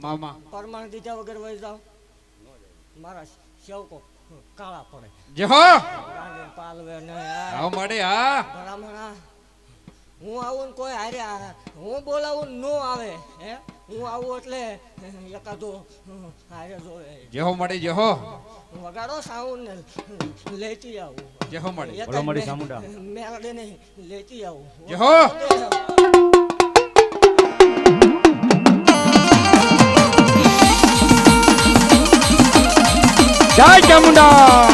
મામા. પરમાણ દીધા વગર વહી જાઓ. મારા સેવકો કાળા પડે. ગાંડી પાલવે ને આવ મળે હા. ભલામણા હું આવું ને કોઈ હારે હું. બોલાવું નો આવે હે? હું આવું એટલે એકાદો હારે જોવે. જેહો મળે જેહો વગાડો સાઉન્ડ ને લેતી આવું. જેહો મળે. બોલો જ મળી મે- સામુંડા. મેલડે નહીં લેતી આવું. જહો જય ચામુંડા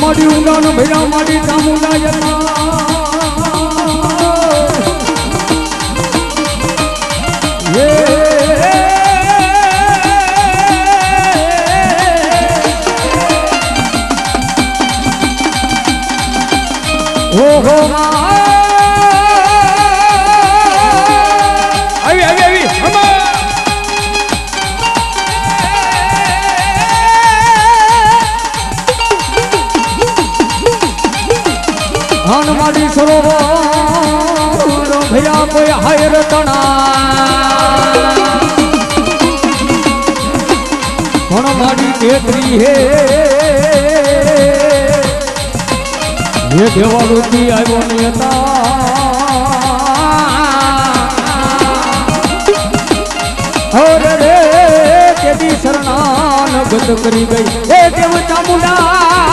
મારી ઊંડાનો ભેડા મારી ચામુંડા જતા હમા સરોવર ભૈયા કોઈ હાયર તણા હનુમાડી કેતરી હે. દેવાલુથી આવ્યો નેતા. રે કેદી શરણાન ગત કરી ગઈ. હે દેવ ચામુંડા.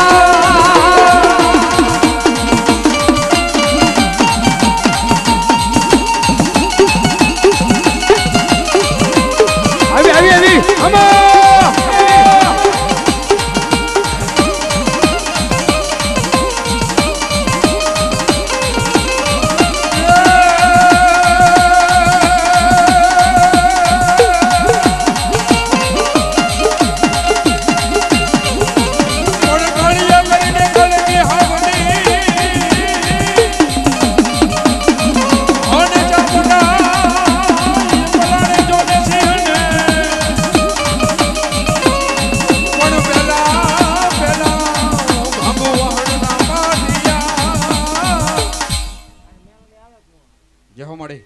મળે.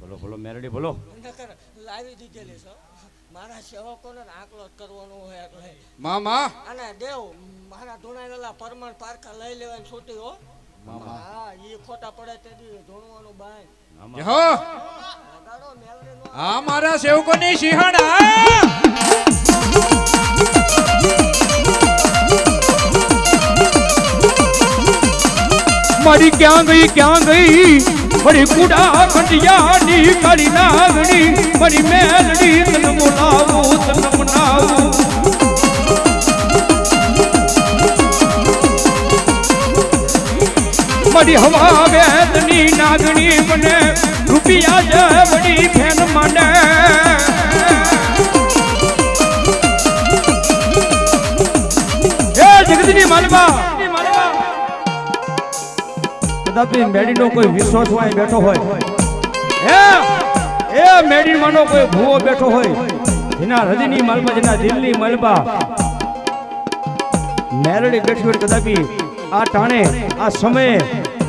બોલો બોલો મેરડી બોલો. લાવી દીધેલી છે મારા સેવકોને આકલો કરવાનો હોય એટલે. મામા. અને દેવ મારા ધોણાયેલા પરમાણ પારખા લઈ લેવાની છૂટી હો. હા ઈ ખોટા પડે તે દી ધૂણવાનું બાય હા મારા સેવકોની સિંહણા મારી ક્યાં ગઈ ક્યાં ગઈ? મારી કુડા ખંડિયાની કાળી નાગણી મારી મેલડી તન બોલાવું તન મનાવું મારી હવા વેદની નાગણી મને રૂપિયા જવડી ફેન મને કદાપી મેડીનો કોઈ વિશ્વાસ હોય, બેઠો હોય. હે? એ મેડી માનો કોઈ ભૂવો બેઠો હોય. જેના હૃદયની માલબા, જેના દિલની માલબા. મેરડી બેઠી હોય કદાપી આ ટાણે, આ સમયે.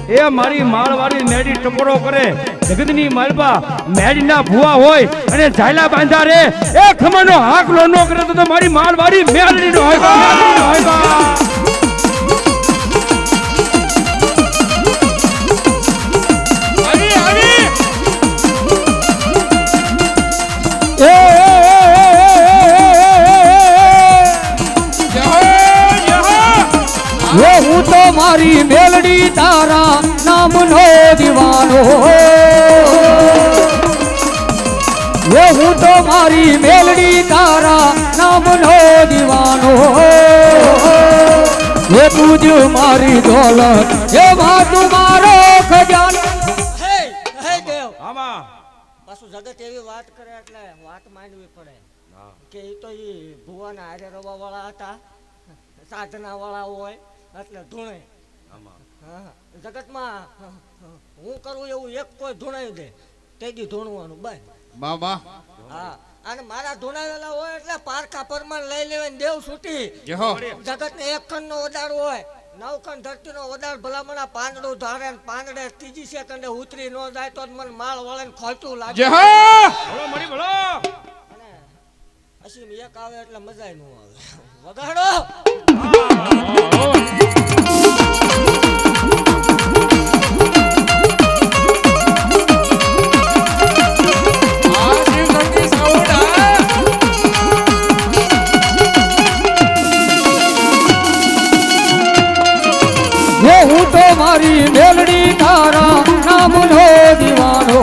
એ મારી માળવાળી મેડી ટકોરો કરે. જગતની માલબા, મેડીના ભૂવા હોય અને ઝાયલા બાંધા રે. એ ખમણનો હાકલો નો કરે તો મારી માળવાળી મેરડીનો હાકલો. મારી મેલડી તારા નામનો દીવાનો હે. હું તો મારી મેલડી તારા નામનો દીવાનો હે. તું જ મારી દોલત હે માં તું મારો ખજાનો. હે હે દેવ. આમાં. પાછું જગત એવી વાત કરે એટલે વાત માંડવી પડે. કે એ તો એ ભુવાના હારે રવા વાળા હતા સાધના વાળા હોય. એટલે ધૂણે. હા જગતમાં હું કરું એવું એક કોઈ ધૂણાઈ દે. તેજી ધૂણવાનું બસ. મામા હા અને મારા ધૂણાવેલા હોય એટલે પારકા પરમાણ લઈ લેવાય ને દેવ છૂટી. જગત ને એક ખંડ નો ઓદાર હોય નવ ખંડ ધરતી નો ઓદાર ભલામણા પાંદડું ધારે પાંદડે ત્રીજી સેકન્ડે ઉતરી નો જાય તો જ મને માળ વળે ને ખોલતું લાગે. અસીમ એક આવે એટલે મજા ન આવે. વગાડો. હે હું તો મારી મેલડી તારા નામનો દીવાનો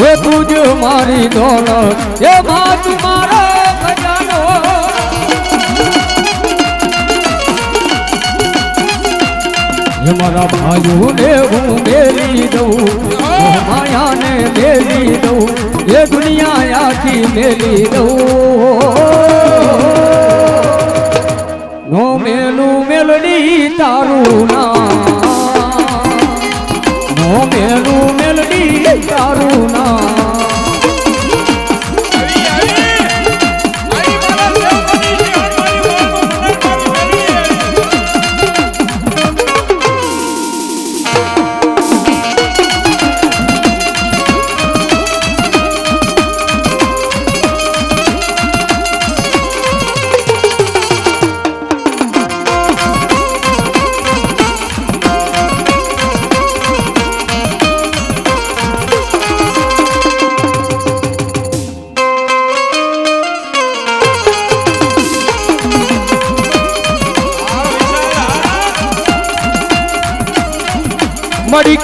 હે તુજ મારી દોલત હે માં તું મારો ખજાનો હે મારા ભાઈઓને હું મેલી દઉં માયાને મેલી દઉં, એ દુનિયા આખી મેલી દઉં. નો મેલું મેલડી તારું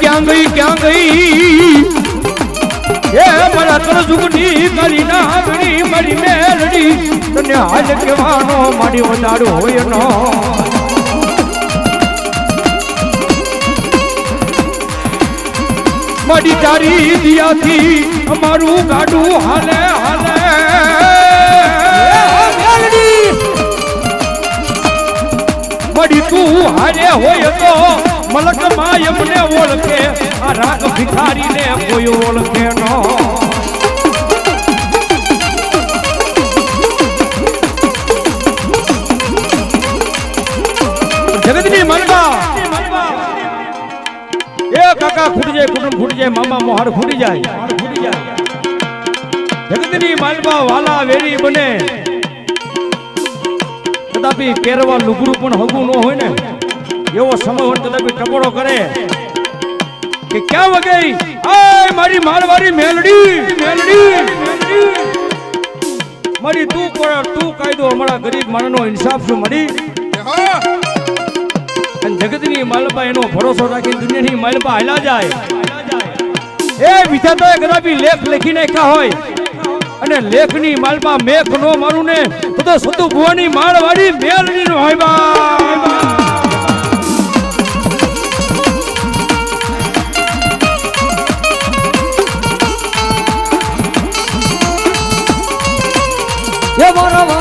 ક્યાં ગઈ ક્યાં ગઈ? એ મારા તરજુગની મારી નાગણી મારી મેલડી, તને હાલ કહેવાનો મારી વધારો હોય નો મારી તારી દિયાથી અમારું ગાડું હાલે હાલે. મળી તું હારે હોય તો મલકમાં એમને ઓળખે, આ રાગ ભિખારીને કોઈ ઓળખે નો. જગતની એ કાકા જાય, કુટુંબ જાય, મામા મોહર ફૂટી જાય. ખૂટી જાય જગતની વેરી બને. કદાપી પહેરવા લુગરું પણ હગું ન હોય ને. એવો સમય હોય ટકોરો કરે? કે ક્યાં વગઈ? આય મારી મારવારી મેલડી મેલડી. મારી તું તું કાયદો અમારા ગરીબ માણસનો ઇન્સાફ શું મળી અને જગતની માલપા એનો ભરોસો રાખી દુનિયાની માલપા હાલ્યા જાય. એ વિધાતાએ ગરાબી લેખ લખી નાખ્યા હોય. અને લેખની માલપા મેખ નો મારું ને, તો સતુ ભુવાની માળવાળી મેલડી નો હોય બા. বড়